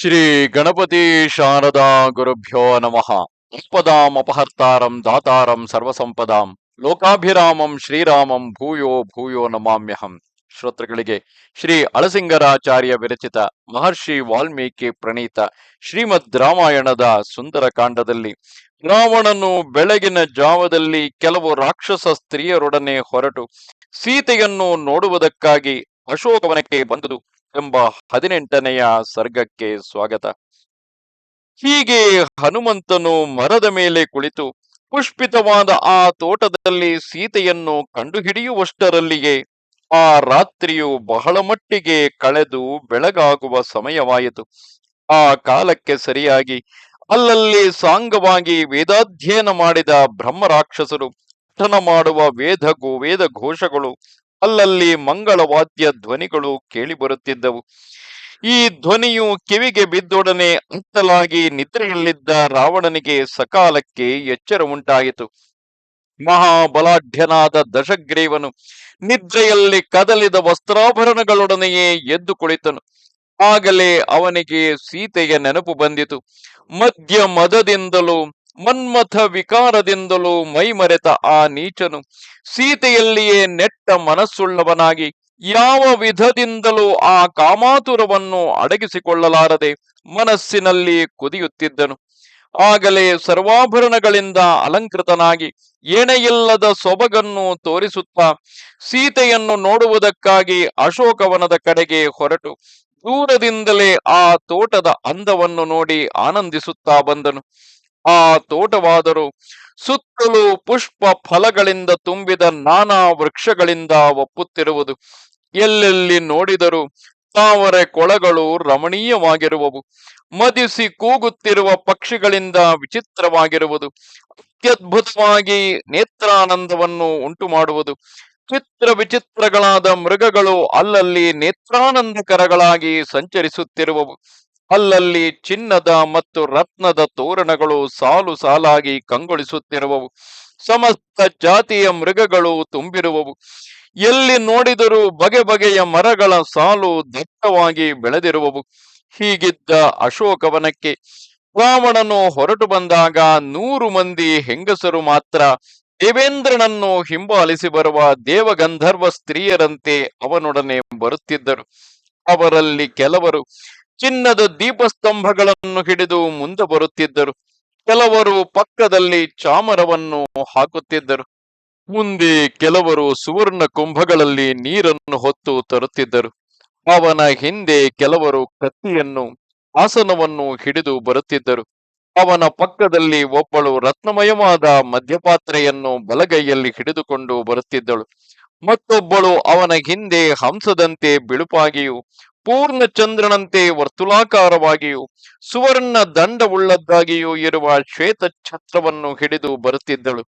ಶ್ರೀ ಗಣಪತಿ ಶಾರದಾ ಗುರುಭ್ಯೋ ನಮಃ. ಉಪದಾಂ ಅಪಹರ್ತಾರಂ ದಾತಾರಂ ಸರ್ವಸಂಪದಾಂ. ಲೋಕಾಭಿರಾಮಂ ಶ್ರೀರಾಮಂ ಭೂಯೋ ಭೂಯೋ ನಮಾಮ್ಯಹಂ. ಶ್ರೋತೃಗಳಿಗೆ ಶ್ರೀ ಅಳಸಿಂಗರಾಚಾರ್ಯ ವಿರಚಿತ ಮಹರ್ಷಿ ವಾಲ್ಮೀಕಿ ಪ್ರಣೀತ ಶ್ರೀಮದ್ ರಾಮಾಯಣದ ಸುಂದರ ಕಾಂಡದಲ್ಲಿ ರಾವಣನು ಬೆಳಗಿನ ಜಾವದಲ್ಲಿ ಕೆಲವು ರಾಕ್ಷಸ ಸ್ತ್ರೀಯರೊಡನೆ ಹೊರಟು ಸೀತೆಯನ್ನು ನೋಡುವುದಕ್ಕಾಗಿ ಅಶೋಕವನಕ್ಕೆ ಬಂದುದು. ಎಂಬ ಹದಿನೆಂಟನೆಯ ಸರ್ಗಕ್ಕೆ ಸ್ವಾಗತ. ಹೀಗೆ ಹನುಮಂತನು ಮರದ ಮೇಲೆ ಕುಳಿತು ಪುಷ್ಪಿತವಾದ ಆ ತೋಟದಲ್ಲಿ ಸೀತೆಯನ್ನು ಕಂಡುಹಿಡಿಯುವಷ್ಟರಲ್ಲಿಯೇ ಆ ರಾತ್ರಿಯು ಬಹಳ ಮಟ್ಟಿಗೆ ಕಳೆದು ಬೆಳಗಾಗುವ ಸಮಯವಾಯಿತು. ಆ ಕಾಲಕ್ಕೆ ಸರಿಯಾಗಿ ಅಲ್ಲಲ್ಲಿ ಸಾಂಗವಾಗಿ ವೇದಾಧ್ಯಯನ ಮಾಡಿದ ಬ್ರಹ್ಮರಾಕ್ಷಸರು ಪಠನ ಮಾಡುವ ವೇದ ಗೋ ವೇದ ಘೋಷಗಳು ಅಲ್ಲಲ್ಲಿ ಮಂಗಳವಾದ್ಯ ಧ್ವನಿಗಳು ಕೇಳಿಬರುತ್ತಿದ್ದವು ಈ ಧ್ವನಿಯು ಕಿವಿಗೆ ಬಿದ್ದೊಡನೆ ಅಂತಲಾಗಿ ನಿದ್ರೆಯಲ್ಲಿದ್ದ ರಾವಣನಿಗೆ ಸಕಾಲಕ್ಕೆ ಎಚ್ಚರ ಉಂಟಾಯಿತು. ಮಹಾಬಲಾಢ್ಯನಾದ ದಶಗ್ರೀವನು ನಿದ್ರೆಯಲ್ಲಿ ಕದಲಿದ ವಸ್ತ್ರಾಭರಣಗಳೊಡನೆಯೇ ಎದ್ದು ಕುಳಿತನು. ಆಗಲೇ ಅವನಿಗೆ ಸೀತೆಯ ನೆನಪು ಬಂದಿತು. ಮದ್ಯ ಮದದಿಂದಲೂ ಮನ್ಮಥ ವಿಕಾರದಿಂದಲೂ ಮೈಮರೆತ ಆ ನೀಚನು. ಸೀತೆಯಲ್ಲಿಯೇ ನೆಟ್ಟ ಮನಸ್ಸುಳ್ಳವನಾಗಿ ಯಾವ ವಿಧದಿಂದಲೂ ಆ ಕಾಮಾತುರವನ್ನು ಅಡಗಿಸಿಕೊಳ್ಳಲಾರದೆ ಮನಸ್ಸಿನಲ್ಲಿ ಕುದಿಯುತ್ತಿದ್ದನು. ಆಗಲೇ ಸರ್ವಾಭರಣಗಳಿಂದ ಅಲಂಕೃತನಾಗಿ ಎಣೆಯಿಲ್ಲದ ಸೊಬಗನ್ನು ತೋರಿಸುತ್ತಾ ಸೀತೆಯನ್ನು ನೋಡುವುದಕ್ಕಾಗಿ ಅಶೋಕವನದ ಕಡೆಗೆ ಹೊರಟು. ದೂರದಿಂದಲೇ ಆ ತೋಟದ ಅಂದವನ್ನು ನೋಡಿ ಆನಂದಿಸುತ್ತಾ ಬಂದನು. ಆ ತೋಟವಾದರು ಸುತ್ತಲೂ ಪುಷ್ಪ ಫಲಗಳಿಂದ ತುಂಬಿದ ನಾನಾ ವೃಕ್ಷಗಳಿಂದ ಒಪ್ಪುತ್ತಿರುವುದು. ಎಲ್ಲೆಲ್ಲಿ ನೋಡಿದರೂ ತಾವರೆ ಕೊಳಗಳು ರಮಣೀಯವಾಗಿರುವವು. ಮದಿಸಿ ಕೂಗುತ್ತಿರುವ ಪಕ್ಷಿಗಳಿಂದ ವಿಚಿತ್ರವಾಗಿರುವುದು. ಅತ್ಯದ್ಭುತವಾಗಿ ನೇತ್ರಾನಂದವನ್ನು ಉಂಟು ಮಾಡುವುದು ಚಿತ್ರ ವಿಚಿತ್ರಗಳಾದ ಮೃಗಗಳು ಅಲ್ಲಲ್ಲಿ ನೇತ್ರಾನಂದಕರಗಳಾಗಿ ಸಂಚರಿಸುತ್ತಿರುವವು. ಅಲ್ಲಲ್ಲಿ ಚಿನ್ನದ ಮತ್ತು ರತ್ನದ ತೋರಣಗಳು ಸಾಲು ಸಾಲಾಗಿ ಕಂಗೊಳಿಸುತ್ತಿರುವವು. ಸಮಸ್ತ ಜಾತಿಯ ಮೃಗಗಳು ತುಂಬಿರುವವು. ಎಲ್ಲಿ ನೋಡಿದರೂ ಬಗೆ ಬಗೆಯ ಮರಗಳ ಸಾಲು ದಟ್ಟವಾಗಿ ಬೆಳೆದಿರುವವು. ಹೀಗಿದ್ದ ಅಶೋಕವನಕ್ಕೆ ರಾವಣನು ಹೊರಟು ಬಂದಾಗ ನೂರು ಮಂದಿ ಹೆಂಗಸರು ಮಾತ್ರ ದೇವೇಂದ್ರನನ್ನು ಹಿಂಬಾಲಿಸಿ ಬರುವ ದೇವಗಂಧರ್ವ ಸ್ತ್ರೀಯರಂತೆ ಅವನೊಡನೆ ಬರುತ್ತಿದ್ದರು. ಅವರಲ್ಲಿ ಕೆಲವರು ಚಿನ್ನದ ದೀಪಸ್ತಂಭಗಳನ್ನು ಹಿಡಿದು ಮುಂದೆ ಬರುತ್ತಿದ್ದರು. ಕೆಲವರು ಪಕ್ಕದಲ್ಲಿ ಚಾಮರವನ್ನು ಹಾಕುತ್ತಿದ್ದರು. ಮುಂದೆ ಕೆಲವರು ಸುವರ್ಣ ಕುಂಭಗಳಲ್ಲಿ ನೀರನ್ನು ಹೊತ್ತು ತರುತ್ತಿದ್ದರು. ಅವನ ಹಿಂದೆ ಕೆಲವರು ಕತ್ತಿಯನ್ನು, ಆಸನವನ್ನು ಹಿಡಿದು ಬರುತ್ತಿದ್ದರು. ಅವನ ಪಕ್ಕದಲ್ಲಿ ಒಬ್ಬಳು ರತ್ನಮಯವಾದ ಮದ್ಯಪಾತ್ರೆಯನ್ನು ಬಲಗೈಯಲ್ಲಿ ಹಿಡಿದುಕೊಂಡು ಬರುತ್ತಿದ್ದಳು. ಮತ್ತೊಬ್ಬಳು ಅವನ ಹಿಂದೆ ಹಂಸದಂತೆ ಬಿಳುಪಾಗಿಯೂ ಪೂರ್ಣ ಚಂದ್ರನಂತೆ ವರ್ತುಲಾಕಾರವಾಗಿಯೂ, ಸುವರ್ಣ ದಂಡವುಳ್ಳದ್ದಾಗಿಯೂ ಇರುವ ಶ್ವೇತ ಛತ್ರವನ್ನು ಹಿಡಿದು ಬರುತ್ತಿದ್ದಳು.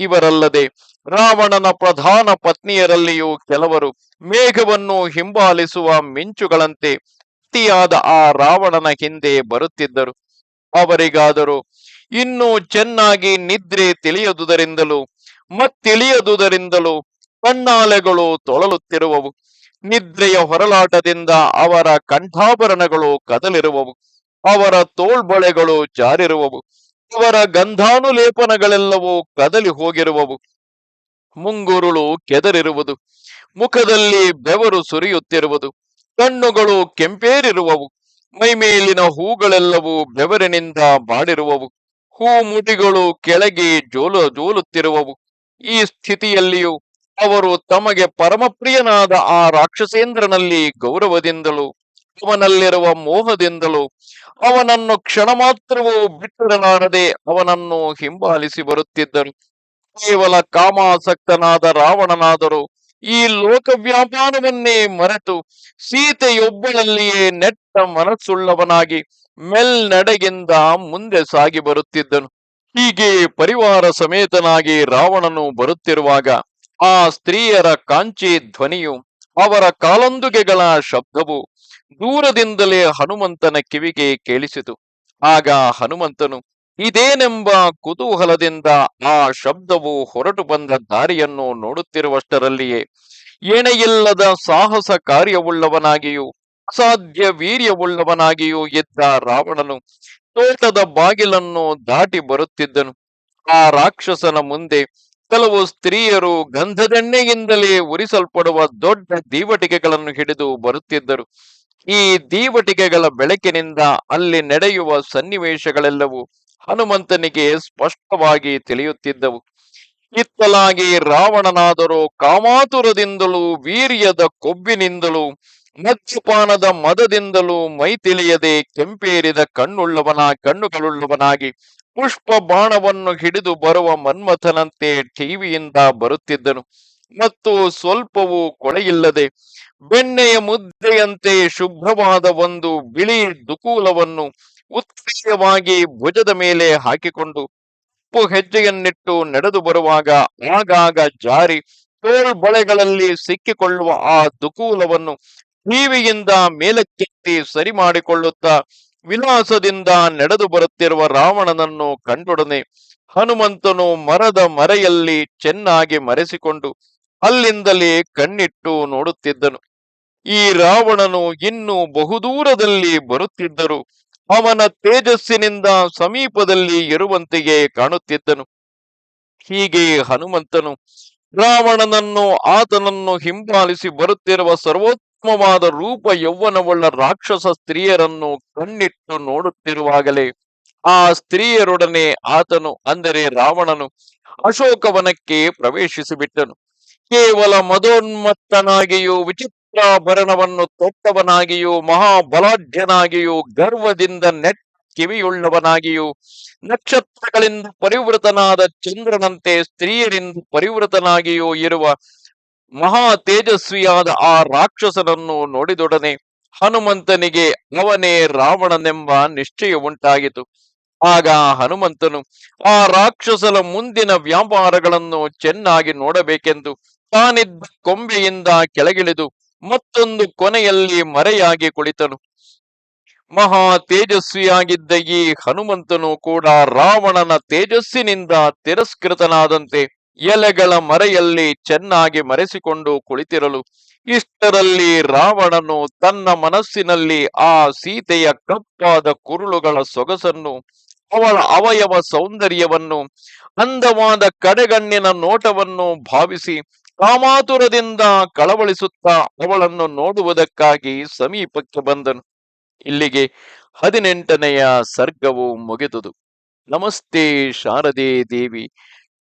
ಇವರಲ್ಲದೆ ರಾವಣನ ಪ್ರಧಾನ ಪತ್ನಿಯರಲ್ಲಿಯೂ ಕೆಲವರು ಮೇಘವನ್ನು ಹಿಂಬಾಲಿಸುವ ಮಿಂಚುಗಳಂತೆ ಅತಿಯಾದ ಆ ರಾವಣನ ಹಿಂದೆ ಬರುತ್ತಿದ್ದರು. ಅವರಿಗಾದರೂ ಇನ್ನೂ ಚೆನ್ನಾಗಿ ನಿದ್ರೆ ತಿಳಿಯದುದರಿಂದಲೂ ಮತ್ತಿಳಿಯದುದರಿಂದಲೂ ಕಣ್ಣಾಲೆಗಳು ತೊಳಲುತ್ತಿರುವವು. ನಿದ್ರೆಯ ಹೊರಲಾಟದಿಂದ ಅವರ ಕಂಠಾಭರಣಗಳು ಕದಲಿರುವವು, ಅವರ ತೋಳ್ಬಳೆಗಳು ಜಾರಿರುವವು, ಅವರ ಗಂಧಾನುಲೇಪನಗಳೆಲ್ಲವೂ ಕದಲಿ ಹೋಗಿರುವವು. ಮುಂಗುರುಳು ಕೆದರಿರುವುದು, ಮುಖದಲ್ಲಿ ಬೆವರು ಸುರಿಯುತ್ತಿರುವುದು, ಕಣ್ಣುಗಳು ಕೆಂಪೇರಿರುವವು, ಮೈಮೇಲಿನ ಹೂಗಳೆಲ್ಲವೂ ಬೆವರಿನಿಂದ ಬಾಡಿರುವವು ಹೂ ಮುಡಿಗಳು ಕೆಳಗೆ ಜೋಲು ಜೋಲುತ್ತಿರುವವು. ಈ ಸ್ಥಿತಿಯಲ್ಲಿಯೂ ಅವರು ತಮಗೆ ಪರಮಪ್ರಿಯನಾದ ಆ ರಾಕ್ಷಸೇಂದ್ರನಲ್ಲಿ ಗೌರವದಿಂದಲೂ, ಅವನಲ್ಲಿರುವ ಮೋಹದಿಂದಲೂ, ಅವನನ್ನು ಕ್ಷಣ ಮಾತ್ರವೂ ಬಿಟ್ಟಿರಲಾರದೆ ಅವನನ್ನು ಹಿಂಬಾಲಿಸಿ ಬರುತ್ತಿದ್ದರು. ಕೇವಲ ಕಾಮಾಸಕ್ತನಾದ ರಾವಣನಾದರೂ ಈ ಲೋಕ ವ್ಯಾಪಾರವನ್ನೇ ಮರೆತು ಸೀತೆಯೊಬ್ಬನಲ್ಲಿಯೇ ನೆಟ್ಟ ಮನಸ್ಸುಳ್ಳವನಾಗಿ ಮೆಲ್ನಡೆಗಿಂದ ಮುಂದೆ ಸಾಗಿ ಬರುತ್ತಿದ್ದನು. ಹೀಗೆ ಪರಿವಾರ ಸಮೇತನಾಗಿ ರಾವಣನು ಬರುತ್ತಿರುವಾಗ ಆ ಸ್ತ್ರೀಯರ ಕಾಂಚಿ ಧ್ವನಿಯು ಅವರ ಕಾಲೊಂದುಗೆಗಳ ಶಬ್ದವು ದೂರದಿಂದಲೇ ಹನುಮಂತನ ಕಿವಿಗೆ ಕೇಳಿಸಿತು. ಆಗ ಹನುಮಂತನು, ಇದೇನೆಂಬ ಕುತೂಹಲದಿಂದ ಆ ಶಬ್ದವು ಹೊರಟು ಬಂದ ದಾರಿಯನ್ನು ನೋಡುತ್ತಿರುವಷ್ಟರಲ್ಲಿಯೇ ಎಣೆಯಿಲ್ಲದ ಸಾಹಸ ಕಾರ್ಯವುಳ್ಳವನಾಗಿಯೂ, ಅಸಾಧ್ಯ ವೀರ್ಯವುಳ್ಳವನಾಗಿಯೂ ಇದ್ದ ರಾವಣನು ತೋಟದ ಬಾಗಿಲನ್ನು ದಾಟಿ ಬರುತ್ತಿದ್ದನು. ಆ ರಾಕ್ಷಸನ ಮುಂದೆ ಕೆಲವು ಸ್ತ್ರೀಯರು ಗಂಧದೆಣ್ಣೆಯಿಂದಲೇ ಉರಿಸಲ್ಪಡುವ ದೊಡ್ಡ ದೀವಟಿಕೆಗಳನ್ನು ಹಿಡಿದು ಬರುತ್ತಿದ್ದರು. ಈ ದೀವಟಿಕೆಗಳ ಬೆಳಕಿನಿಂದ ಅಲ್ಲಿ ನಡೆಯುವ ಸನ್ನಿವೇಶಗಳೆಲ್ಲವೂ ಹನುಮಂತನಿಗೆ ಸ್ಪಷ್ಟವಾಗಿ ತಿಳಿಯುತ್ತಿದ್ದವು. ಇತ್ತಲಾಗಿ ರಾವಣನಾದರೂ ಕಾಮಾತುರದಿಂದಲೂ, ವೀರ್ಯದ ಕೊಬ್ಬಿನಿಂದಲೂ ಮದ್ಯಪಾನದ ಮದದಿಂದಲೂ ಮೈ ತಿಳಿಯದೆ ಕೆಂಪೇರಿದ ಕಣ್ಣುಳ್ಳವನ, ಕಣ್ಣುಗಳುಳ್ಳವನಾಗಿ ಪುಷ್ಪ ಬಾಣವನ್ನು ಹಿಡಿದು ಬರುವ ಮನ್ಮಥನಂತೆ ಟಿವಿಯಿಂದ ಬರುತ್ತಿದ್ದನು. ಮತ್ತು ಸ್ವಲ್ಪವೂ ಕೊಳೆಯಿಲ್ಲದೆ ಬೆಣ್ಣೆಯ ಮುದ್ದೆಯಂತೆ ಶುಭ್ರವಾದ ಒಂದು ಬಿಳಿ ದುಕೂಲವನ್ನು ಉತ್ಕ್ರಿಯವಾಗಿ ಭುಜದ ಮೇಲೆ ಹಾಕಿಕೊಂಡು ಉಪ್ಪು ಹೆಜ್ಜೆಯನ್ನಿಟ್ಟು ನಡೆದು ಬರುವಾಗ ಆಗಾಗ ಜಾರಿ ತೋಳ್ಬಳೆಗಳಲ್ಲಿ ಸಿಕ್ಕಿಕೊಳ್ಳುವ ಆ ದುಕೂಲವನ್ನು ಟಿವಿಯಿಂದ ಮೇಲಕ್ಕೆತ್ತಿ ಸರಿ ಮಾಡಿಕೊಳ್ಳುತ್ತಾ ವಿಲಾಸದಿಂದ ನಡೆದು ಬರುತ್ತಿರುವ ರಾವಣನನ್ನು ಕಂಡೊಡನೆ ಹನುಮಂತನು ಮರದ ಮರೆಯಲ್ಲಿ ಚೆನ್ನಾಗಿ ಮರೆಸಿಕೊಂಡು ಅಲ್ಲಿಂದಲೇ ಕಣ್ಣಿಟ್ಟು ನೋಡುತ್ತಿದ್ದನು. ಈ ರಾವಣನು ಇನ್ನೂ ಬಹುದೂರದಲ್ಲಿ ಬರುತ್ತಿದ್ದರು ಅವನ ತೇಜಸ್ಸಿನಿಂದ ಸಮೀಪದಲ್ಲಿ ಇರುವಂತೆಯೇ ಕಾಣುತ್ತಿದ್ದನು. ಹೀಗೆ ಹನುಮಂತನು ರಾವಣನನ್ನು ಆತನನ್ನು ಹಿಂಬಾಲಿಸಿ ಬರುತ್ತಿರುವ ಸರ್ವೋತ್ತಮವಾದ ರೂಪ ಯೌವನವುಳ್ಳ ರಾಕ್ಷಸ ಸ್ತ್ರೀಯರನ್ನು ಕಣ್ಣಿಟ್ಟು ನೋಡುತ್ತಿರುವಾಗಲೇ ಆ ಸ್ತ್ರೀಯರೊಡನೆ ಆತನು, ಅಂದರೆ ರಾವಣನು, ಅಶೋಕವನಕ್ಕೆ ಪ್ರವೇಶಿಸಿಬಿಟ್ಟನು. ಕೇವಲ ಮದೋನ್ಮತ್ತನಾಗಿಯೂ ವಿಚಿತ್ರಾಭರಣವನ್ನು ತೊಟ್ಟವನಾಗಿಯೂ, ಮಹಾಬಲಾಢ್ಯನಾಗಿಯೂ, ಗರ್ವದಿಂದ ನೆಟ್ ಕಿವಿಯುಳ್ಳವನಾಗಿಯೂ, ನಕ್ಷತ್ರಗಳಿಂದ ಪರಿವೃತನಾದ ಚಂದ್ರನಂತೆ ಸ್ತ್ರೀಯರಿಂದ ಪರಿವೃತನಾಗಿಯೂ ಇರುವ ಮಹಾ ತೇಜಸ್ವಿಯಾದ ಆ ರಾಕ್ಷಸನನ್ನು ನೋಡಿದೊಡನೆ ಹನುಮಂತನಿಗೆ, ಅವನೇ ರಾವಣನೆಂಬ ನಿಶ್ಚಯ ಉಂಟಾಗಿತು. ಆಗ ಹನುಮಂತನು, ಆ ರಾಕ್ಷಸನ ಮುಂದಿನ ವ್ಯಾಪಾರಗಳನ್ನು ಚೆನ್ನಾಗಿ ನೋಡಬೇಕೆಂದು ತಾನಿದ್ದ ಕೊಂಬೆಯಿಂದ ಕೆಳಗಿಳಿದು ಮತ್ತೊಂದು ಕೊನೆಯಲ್ಲಿ ಮರೆಯಾಗಿ ಕುಳಿತನು. ಮಹಾ ತೇಜಸ್ವಿಯಾಗಿದ್ದ ಈ ಹನುಮಂತನು ಕೂಡ ರಾವಣನ ತೇಜಸ್ಸಿನಿಂದ ತಿರಸ್ಕೃತನಾದಂತೆ ಎಲೆಗಳ ಮರೆಯಲ್ಲಿ ಚೆನ್ನಾಗಿ ಮರೆಸಿಕೊಂಡು ಕುಳಿತಿರಲು, ಇಷ್ಟರಲ್ಲಿ ರಾವಣನು ತನ್ನ ಮನಸ್ಸಿನಲ್ಲಿ ಆ ಸೀತೆಯ ಕಪ್ಪಾದ ಕುರುಳುಗಳ ಸೊಗಸನ್ನು, ಅವಳ ಅವಯವ ಸೌಂದರ್ಯವನ್ನು, ಅಂದವಾದ ಕಡೆಗಣ್ಣಿನ ನೋಟವನ್ನು ಭಾವಿಸಿ ಕಾಮಾತುರದಿಂದ ಕಳವಳಿಸುತ್ತಾ ಅವಳನ್ನು ನೋಡುವುದಕ್ಕಾಗಿ ಸಮೀಪಕ್ಕೆ ಬಂದನು. ಇಲ್ಲಿಗೆ ಹದಿನೆಂಟನೆಯ ಸರ್ಗವು ಮುಗಿದುದು. ನಮಸ್ತೆ ಶಾರದೆ ದೇವಿ.